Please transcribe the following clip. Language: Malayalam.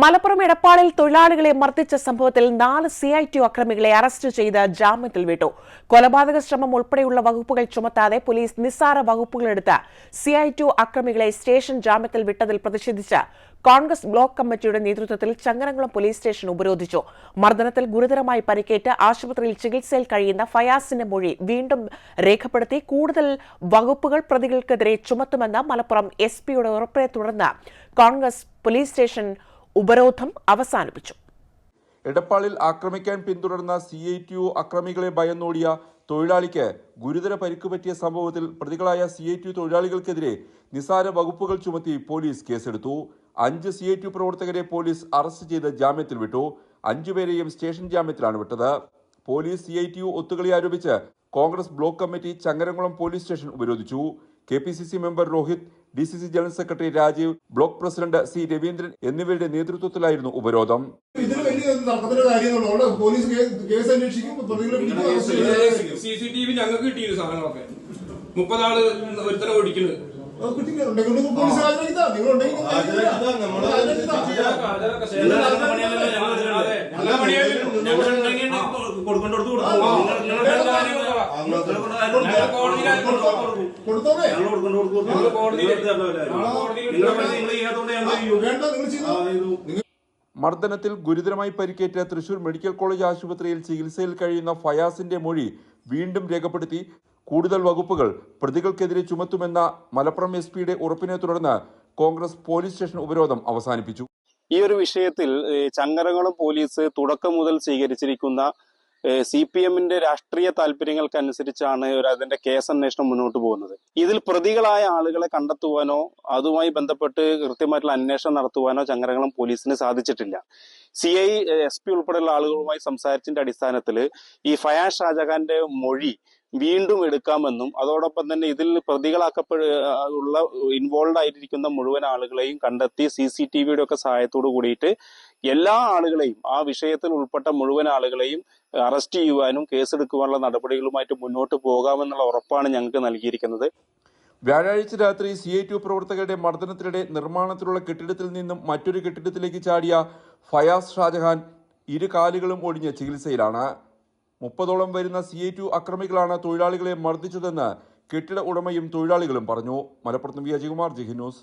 മലപ്പുറം എടപ്പാളിൽ തൊഴിലാളികളെ മർദ്ദിച്ച സംഭവത്തിൽ നാല് സി ഐ ടി അക്രമികളെ അറസ്റ്റ് ചെയ്ത് ജാമ്യത്തിൽ വിട്ടു. കൊലപാതക ശ്രമം ഉൾപ്പെടെയുള്ള വകുപ്പുകൾ ചുമത്താതെ പോലീസ് നിസ്സാര വകുപ്പുകളെടുത്ത് സി ഐ ടി അക്രമികളെ സ്റ്റേഷൻ ജാമ്യത്തിൽ വിട്ടതിൽ പ്രതിഷേധിച്ച് കോൺഗ്രസ് ബ്ലോക്ക് കമ്മിറ്റിയുടെ നേതൃത്വത്തിൽ ചങ്ങരംകുളം പോലീസ് സ്റ്റേഷൻ ഉപരോധിച്ചു. മർദ്ദനത്തിൽ ഗുരുതരമായി പരിക്കേറ്റ് ആശുപത്രിയിൽ ചികിത്സയിൽ കഴിയുന്ന ഫയാസിന്റെ മൊഴി വീണ്ടും രേഖപ്പെടുത്തി കൂടുതൽ വകുപ്പുകൾ പ്രതികൾക്കെതിരെ ചുമത്തുമെന്ന് മലപ്പുറം എസ് പിയുടെ ഉറപ്പിനെ തുടർന്ന് കോൺഗ്രസ് പോലീസ് സ്റ്റേഷൻ ഉപരോധം അവസാനിപ്പിച്ചു. എടപ്പാളിൽ ആക്രമിക്കാൻ പിന്തുടർന്ന സി ഐ ടി യു അക്രമികളെ ഭയന്നോടിയ തൊഴിലാളിക്ക് ഗുരുതര പരിക്ക് പറ്റിയ സംഭവത്തിൽ പ്രതികളായ സി ഐ ടി യു തൊഴിലാളികൾക്കെതിരെ നിസാര വകുപ്പുകൾ ചുമത്തി പോലീസ് കേസെടുത്തു. അഞ്ച് സി ഐ ടി യു പ്രവർത്തകരെ പോലീസ് അറസ്റ്റ് ചെയ്ത് ജാമ്യത്തിൽ വിട്ടു. അഞ്ചുപേരെയും സ്റ്റേഷൻ ജാമ്യത്തിലാണ് വിട്ടത്. Police C I T U ഒത്തുകളി ആരോപിച്ച് Congress block committee Changaramkulam police station ഉപരോധിച്ചു. K P C C member Rohith D C C general secretary Rajeev block president C Raveendran എന്നിവരുടെ നേതൃത്വത്തിലായിരുന്നു ഉപരോധം. ഇതിന് വലിയ തർക്കത്തിന്റെ കാര്യങ്ങളുള്ളൂ അവിടെ പോലീസ് കേസ് അന്വേഷിക്കും പ്രതികളെ പിടിക്കും, അറസ്റ്റ് ചെയ്യും. സി സി ടി വി ഞങ്ങൾക്ക് കിട്ടിയിരുന്നു സാധനങ്ങളൊക്കെ. മുപ്പതാൾ ഒരുത്തനെ ഓടിക്കുന്നത്. നിങ്ങൾ ഉണ്ടെങ്കിൽ മർദ്ദനത്തിൽ ഗുരുതരമായി പരിക്കേറ്റ തൃശൂർ മെഡിക്കൽ കോളേജ് ആശുപത്രിയിൽ ചികിത്സയിൽ കഴിയുന്ന ഫയാസിന്റെ മൊഴി വീണ്ടും രേഖപ്പെടുത്തി. കൂടുതൽ വകുപ്പുകൾ പ്രതികൾക്കെതിരെ ചുമത്തുമെന്ന മലപ്പുറം എസ് പിയുടെ ഉറപ്പിനെ തുടർന്ന് കോൺഗ്രസ് പോലീസ് സ്റ്റേഷൻ ഉപരോധം അവസാനിപ്പിച്ചു. ഈ ഒരു വിഷയത്തിൽ ചങ്ങരങ്ങളും പോലീസ് തുടക്കം മുതൽ സ്വീകരിച്ചിരിക്കുന്ന സി പി എമ്മിന്റെ രാഷ്ട്രീയ താല്പര്യങ്ങൾക്കനുസരിച്ചാണ് അതിന്റെ കേസ് അന്വേഷണം മുന്നോട്ട് പോകുന്നത്. ഇതിൽ പ്രതികളായ ആളുകളെ കണ്ടെത്തുവാനോ അതുമായി ബന്ധപ്പെട്ട് കൃത്യമായിട്ടുള്ള അന്വേഷണം നടത്തുവാനോ ചങ്ങരകളും പോലീസിന് സാധിച്ചിട്ടില്ല. സി ഐ എസ് പി ഉൾപ്പെടെയുള്ള ആളുകളുമായി സംസാരിച്ചതിന്റെ അടിസ്ഥാനത്തിൽ ഈ ഫയാസ് ഷാജഹാന്റെ മൊഴി വീണ്ടും എടുക്കാമെന്നും അതോടൊപ്പം തന്നെ ഇതിൽ പ്രതികളാക്കപ്പെടുള്ള ഇൻവോൾവ് ആയിരിക്കുന്ന മുഴുവൻ ആളുകളെയും കണ്ടെത്തി സി സി ടി വിയുടെ ഒക്കെ സഹായത്തോടു കൂടിയിട്ട് എല്ലാ ആളുകളെയും ആ വിഷയത്തിൽ ഉൾപ്പെട്ട മുഴുവൻ ആളുകളെയും അറസ്റ്റ് ചെയ്യുവാനും കേസെടുക്കുവാനുള്ള നടപടികളുമായിട്ട് മുന്നോട്ട് പോകാമെന്നുള്ള ഉറപ്പാണ് ഞങ്ങൾക്ക് നൽകിയിരിക്കുന്നത്. വ്യാഴാഴ്ച രാത്രി സി ഐ ടി പ്രവർത്തകരുടെ മർദ്ദനത്തിനിടെ നിർമ്മാണത്തിലുള്ള കെട്ടിടത്തിൽ നിന്നും മറ്റൊരു കെട്ടിടത്തിലേക്ക് ചാടിയ ഫയാസ് ഷാജഹാൻ ഇരു കാലുകളും ഒടിഞ്ഞ് ചികിത്സയിലാണ്. മുപ്പതോളം വരുന്ന സി ഐ ടി അക്രമികളാണ് തൊഴിലാളികളെ മർദ്ദിച്ചതെന്ന് കെട്ടിട ഉടമയും തൊഴിലാളികളും പറഞ്ഞു. മലപ്പുറത്ത് വി അജയകുമാർ ജി ന്യൂസ്.